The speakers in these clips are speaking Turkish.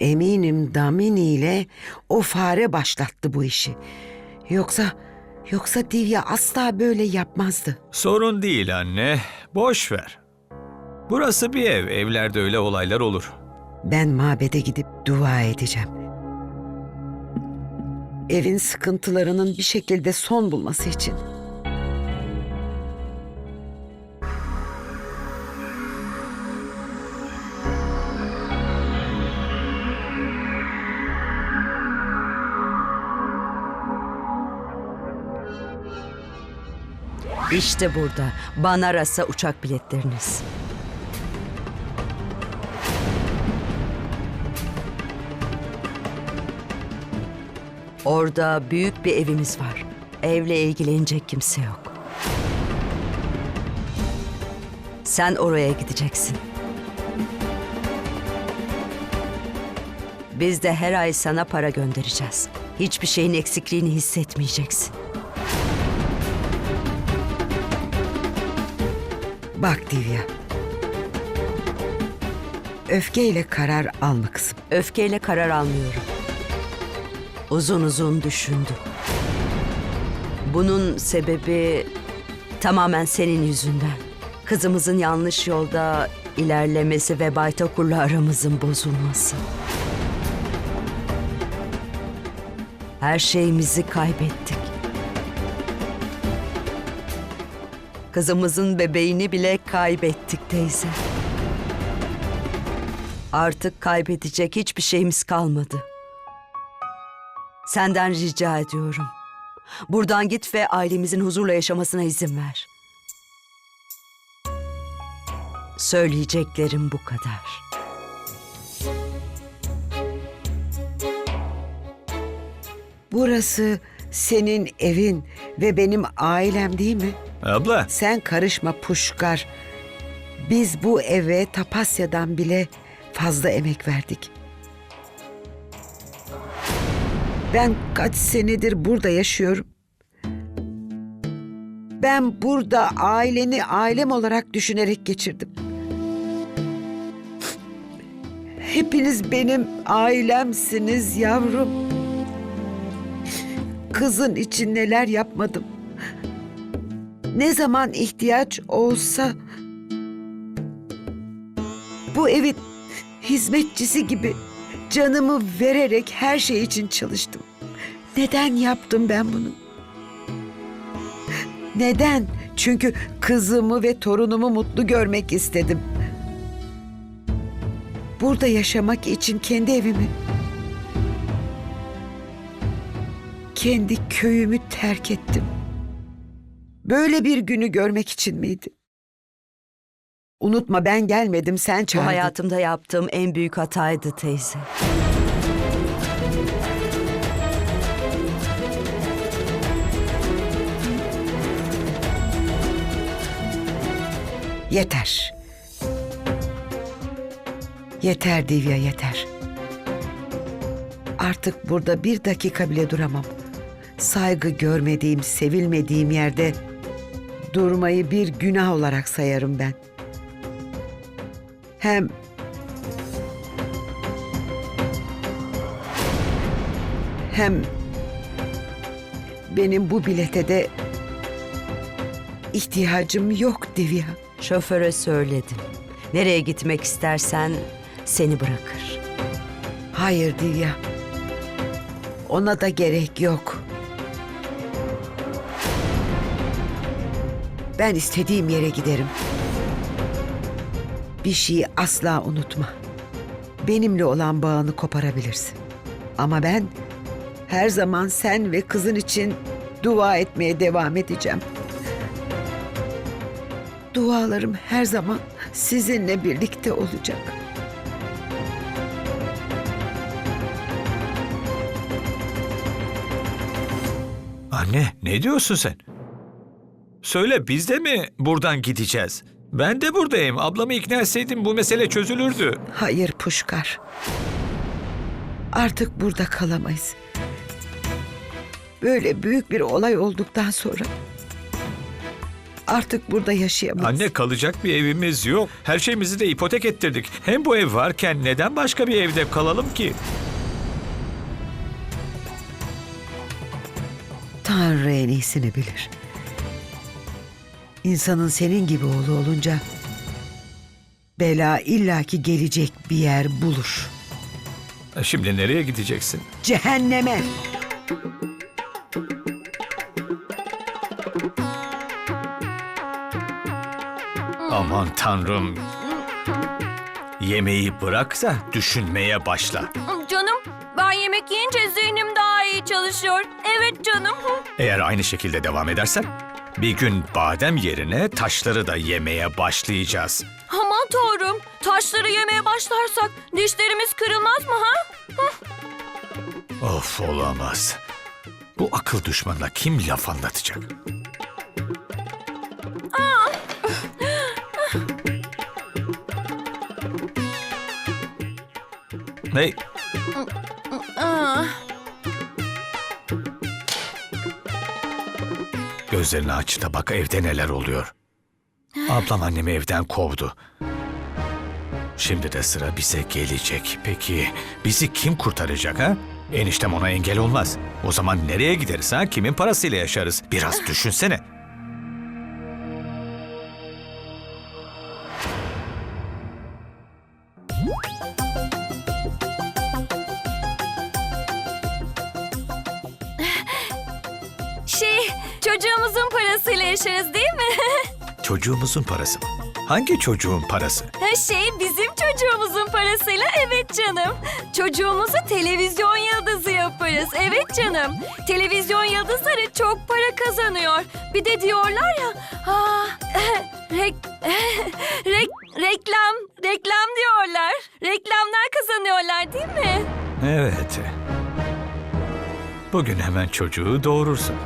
Eminim Damini ile o fare başlattı bu işi. Yoksa yoksa Divya asla böyle yapmazdı. Sorun değil anne. Boş ver. Burası bir ev. Evlerde öyle olaylar olur. Ben mabede gidip dua edeceğim. Evin sıkıntılarının bir şekilde son bulması için. İşte burada. Banaras'a uçak biletleriniz. Orada büyük bir evimiz var. Evle ilgilenecek kimse yok. Sen oraya gideceksin. Biz de her ay sana para göndereceğiz. Hiçbir şeyin eksikliğini hissetmeyeceksin. Bak Divya. Öfkeyle karar alma kızım. Öfkeyle karar almıyorum. Uzun uzun düşündüm. Bunun sebebi tamamen senin yüzünden. Kızımızın yanlış yolda ilerlemesi ve Baytakur'la aramızın bozulması. Her şeyimizi kaybettik. Kızımızın bebeğini bile kaybettik teyze. Artık kaybedecek hiçbir şeyimiz kalmadı. Senden rica ediyorum. Buradan git ve ailemizin huzurla yaşamasına izin ver. Söyleyeceklerim bu kadar. Burası senin evin ve benim ailem değil mi? Abla, Sen karışma Puşkar. Biz bu eve Tapasya'dan bile fazla emek verdik. Ben kaç senedir burada yaşıyorum. Ben burada aileni ailem olarak düşünerek geçirdim. Hepiniz benim ailemsiniz yavrum. Kızın için neler yapmadım. Ne zaman ihtiyaç olsa bu evin hizmetçisi gibi canımı vererek her şey için çalıştım. Neden yaptım ben bunu? Neden? Çünkü kızımı ve torunumu mutlu görmek istedim. Burada yaşamak için kendi evimi, kendi köyümü terk ettim. Böyle bir günü görmek için miydi? Unutma ben gelmedim sen Bu çağırdın. hayatımda yaptığım en büyük hataydı teyze. Yeter. Yeter Divya yeter. Artık burada bir dakika bile duramam. Saygı görmediğim, sevilmediğim yerde durmayı bir günah olarak sayarım ben. Hem hem benim bu bilete de ihtiyacım yok Divya. Şoföre söyledim. Nereye gitmek istersen seni bırakır. Hayır Divya. Ona da gerek yok. Ben istediğim yere giderim. Bir şeyi asla unutma. Benimle olan bağını koparabilirsin. Ama ben her zaman sen ve kızın için dua etmeye devam edeceğim. Dualarım her zaman sizinle birlikte olacak. anne ne diyorsun sen? Söyle biz de mi buradan gideceğiz? Ben de buradayım. Ablamı ikna etseydim bu mesele çözülürdü. Hayır Puşkar. Artık burada kalamayız. Böyle büyük bir olay olduktan sonra Artık burada yaşayamayız. Anne kalacak bir evimiz yok. Her şeyimizi de ipotek ettirdik. Hem bu ev varken neden başka bir evde kalalım ki? Tanrı en iyisini bilir. İnsanın senin gibi oğlu olunca bela illaki gelecek bir yer bulur. Şimdi nereye gideceksin? Cehenneme. Aman tanrım. Yemeği bırak da düşünmeye başla. Canım ben yemek yiyince zihnim daha iyi çalışıyor. Evet canım. Eğer aynı şekilde devam edersen bir gün badem yerine taşları da yemeye başlayacağız. Aman tanrım taşları yemeye başlarsak dişlerimiz kırılmaz mı ha? Of olamaz. Bu akıl düşmanına kim laf anlatacak? Hey, gözlerini aç da bak evde neler oluyor. Ablam annemi evden kovdu. Şimdi de sıra bize gelecek. Peki bizi kim kurtaracak ha? Eniştem ona engel olmaz. O zaman nereye gideriz ha? Kimin parasıyla yaşarız? Biraz düşünsene. Parasıyla yaşarız değil mi? Çocuğumuzun parası mı? Hangi çocuğun parası? şey bizim çocuğumuzun parasıyla evet canım. Çocuğumuzu televizyon yıldızı yaparız. Evet canım. Televizyon yıldızları çok para kazanıyor. Bir de diyorlar ya... Aa, rek, rek, reklam, reklam diyorlar. Reklamlar kazanıyorlar değil mi? Evet. Bugün hemen çocuğu doğurursun.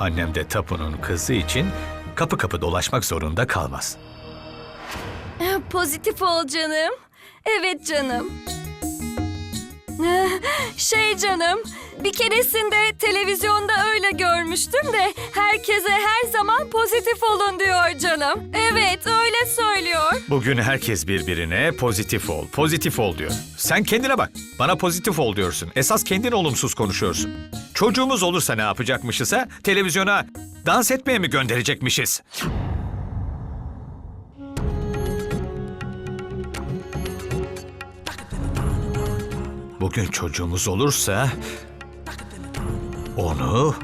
Annem de Tapu'nun kızı için kapı kapı dolaşmak zorunda kalmaz. Pozitif ol canım. Evet canım. Şey canım, bir keresinde televizyonda öyle görmüştüm de herkese her zaman pozitif olun diyor canım. Evet, öyle söylüyor. Bugün herkes birbirine pozitif ol, pozitif ol diyor. Sen kendine bak. Bana pozitif ol diyorsun. Esas kendin olumsuz konuşuyorsun. Çocuğumuz olursa ne yapacakmışız ha? Televizyona dans etmeye mi gönderecekmişiz? Bugün çocuğumuz olursa onu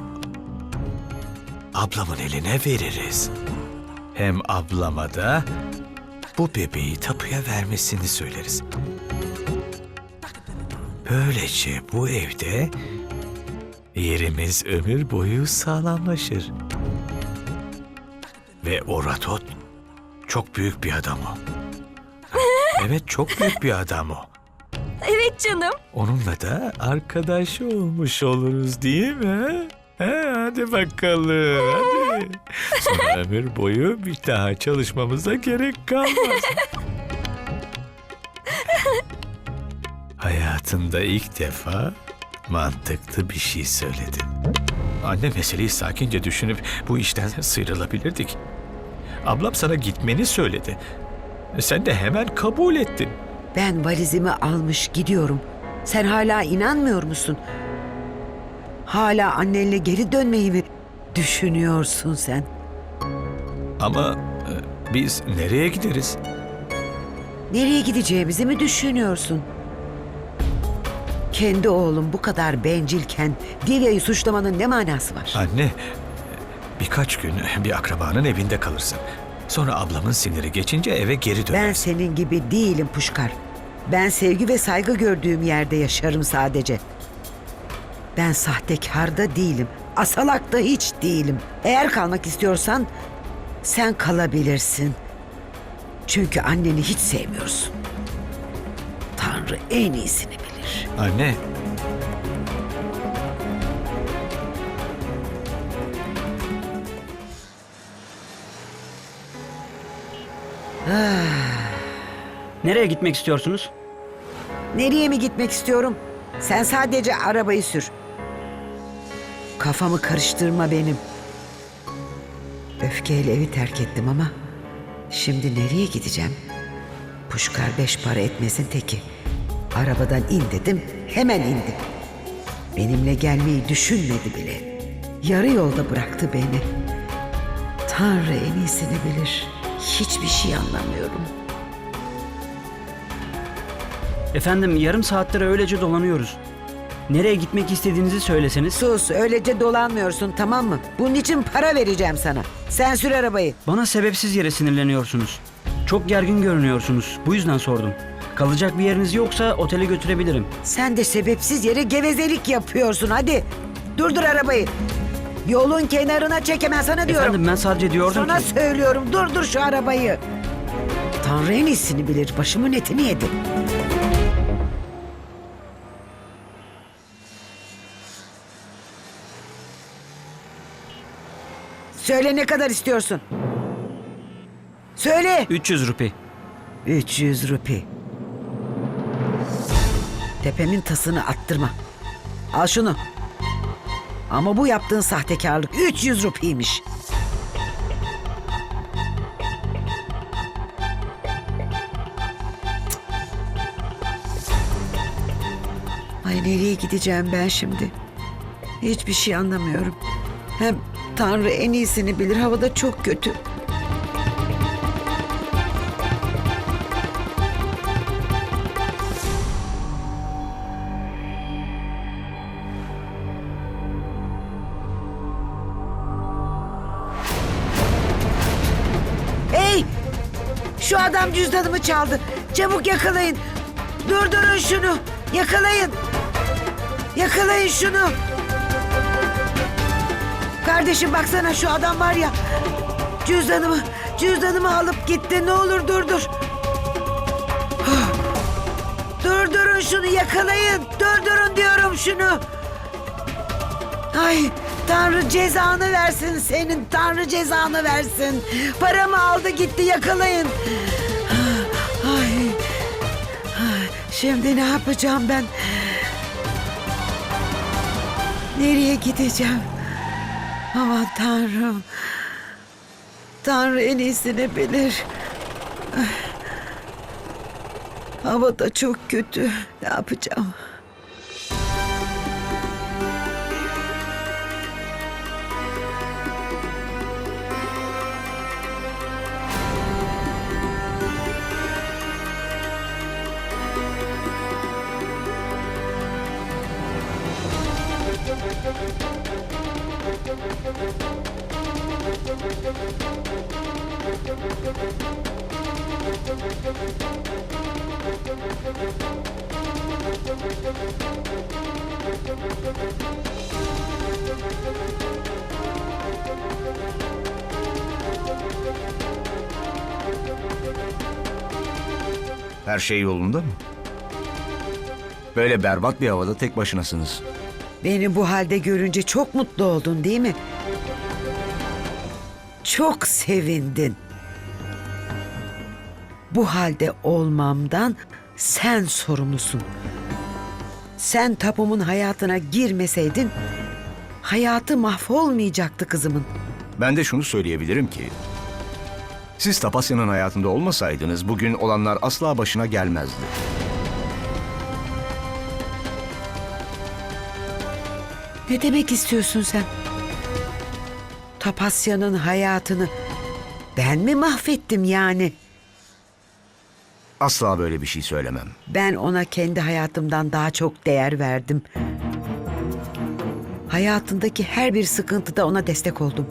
ablamın eline veririz. Hem ablama da bu bebeği tapuya vermesini söyleriz. Böylece bu evde yerimiz ömür boyu sağlamlaşır. Ve o Ratot çok büyük bir adam o. Evet çok büyük bir adam o. Canım. Onunla da arkadaş olmuş oluruz değil mi? He, hadi bakalım hadi. Sonra ömür boyu bir daha çalışmamıza gerek kalmaz. Hayatında ilk defa mantıklı bir şey söyledin. Anne meseleyi sakince düşünüp bu işten sıyrılabilirdik. Ablam sana gitmeni söyledi. Sen de hemen kabul ettin. Ben valizimi almış gidiyorum. Sen hala inanmıyor musun? Hala annenle geri dönmeyi mi düşünüyorsun sen? Ama e, biz nereye gideriz? Nereye gideceğimizi mi düşünüyorsun? Kendi oğlum bu kadar bencilken Dilya'yı suçlamanın ne manası var? Anne, birkaç gün bir akrabanın evinde kalırsın. Sonra ablamın siniri geçince eve geri Ben dönersin. senin gibi değilim Puşkar. Ben sevgi ve saygı gördüğüm yerde yaşarım sadece. Ben sahtekar da değilim. Asalak da hiç değilim. Eğer kalmak istiyorsan sen kalabilirsin. Çünkü anneni hiç sevmiyorsun. Tanrı en iyisini bilir. Anne, Nereye gitmek istiyorsunuz? Nereye mi gitmek istiyorum? Sen sadece arabayı sür. Kafamı karıştırma benim. Öf. öfkeyle evi terk ettim ama şimdi nereye gideceğim? Puşkar beş para etmesin teki. Arabadan in dedim, hemen indim. Benimle gelmeyi düşünmedi bile. Yarı yolda bıraktı beni. Tanrı en iyisini bilir. Hiçbir şey anlamıyorum. Efendim yarım saattir öylece dolanıyoruz. Nereye gitmek istediğinizi söyleseniz. Sus, öylece dolanmıyorsun tamam mı? Bunun için para vereceğim sana. Sen sür arabayı. Bana sebepsiz yere sinirleniyorsunuz. Çok gergin görünüyorsunuz. Bu yüzden sordum. Kalacak bir yeriniz yoksa otele götürebilirim. Sen de sebepsiz yere gevezelik yapıyorsun hadi. Durdur arabayı. Yolun kenarına çek hemen sana diyorum. Efendim ben sadece diyordum Sana ki... söylüyorum durdur şu arabayı. Tanrı en iyisini bilir. Başımın etini yedi. Söyle ne kadar istiyorsun? Söyle. 300 rupi. 300 rupi. Tepemin tasını attırma. Al şunu. Ama bu yaptığın sahtekarlık 300 rupiymiş. Ay nereye gideceğim ben şimdi? Hiçbir şey anlamıyorum. Hem Tanrı en iyisini bilir. Havada çok kötü. Şu adam cüzdanımı çaldı. Çabuk yakalayın. Durdurun şunu. Yakalayın. Yakalayın şunu. Kardeşim baksana şu adam var ya. Cüzdanımı, cüzdanımı alıp gitti. Ne olur durdur. Durdurun şunu yakalayın. Durdurun diyorum şunu. Ay Tanrı cezanı versin senin. Tanrı cezanı versin. Paramı aldı gitti yakalayın. Ay. Şimdi ne yapacağım ben? Nereye gideceğim? Aman Tanrım. Tanrı en iyisini bilir. Hava da çok kötü. Ne yapacağım? Her şey yolunda mı? Böyle berbat bir havada tek başınasınız. Beni bu halde görünce çok mutlu oldun değil mi? Çok sevindin. Bu halde olmamdan sen sorumlusun. Sen tapumun hayatına girmeseydin hayatı mahvolmayacaktı kızımın. Ben de şunu söyleyebilirim ki... Siz Tapasya'nın hayatında olmasaydınız bugün olanlar asla başına gelmezdi. Ne demek istiyorsun sen? Tapasya'nın hayatını ben mi mahvettim yani? Asla böyle bir şey söylemem. Ben ona kendi hayatımdan daha çok değer verdim. Hayatındaki her bir sıkıntıda ona destek oldum.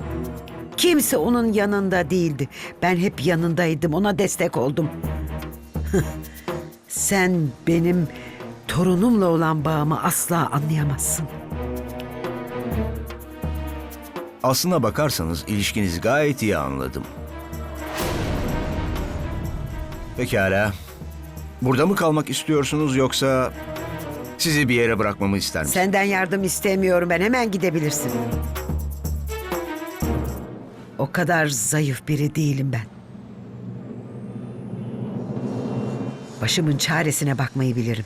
Kimse onun yanında değildi. Ben hep yanındaydım, ona destek oldum. Sen benim torunumla olan bağımı asla anlayamazsın. Aslına bakarsanız ilişkinizi gayet iyi anladım. Pekala. Burada mı kalmak istiyorsunuz yoksa sizi bir yere bırakmamı ister misiniz? Senden yardım istemiyorum ben. Hemen gidebilirsin. O kadar zayıf biri değilim ben. Başımın çaresine bakmayı bilirim.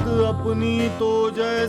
अपनी तो जैसे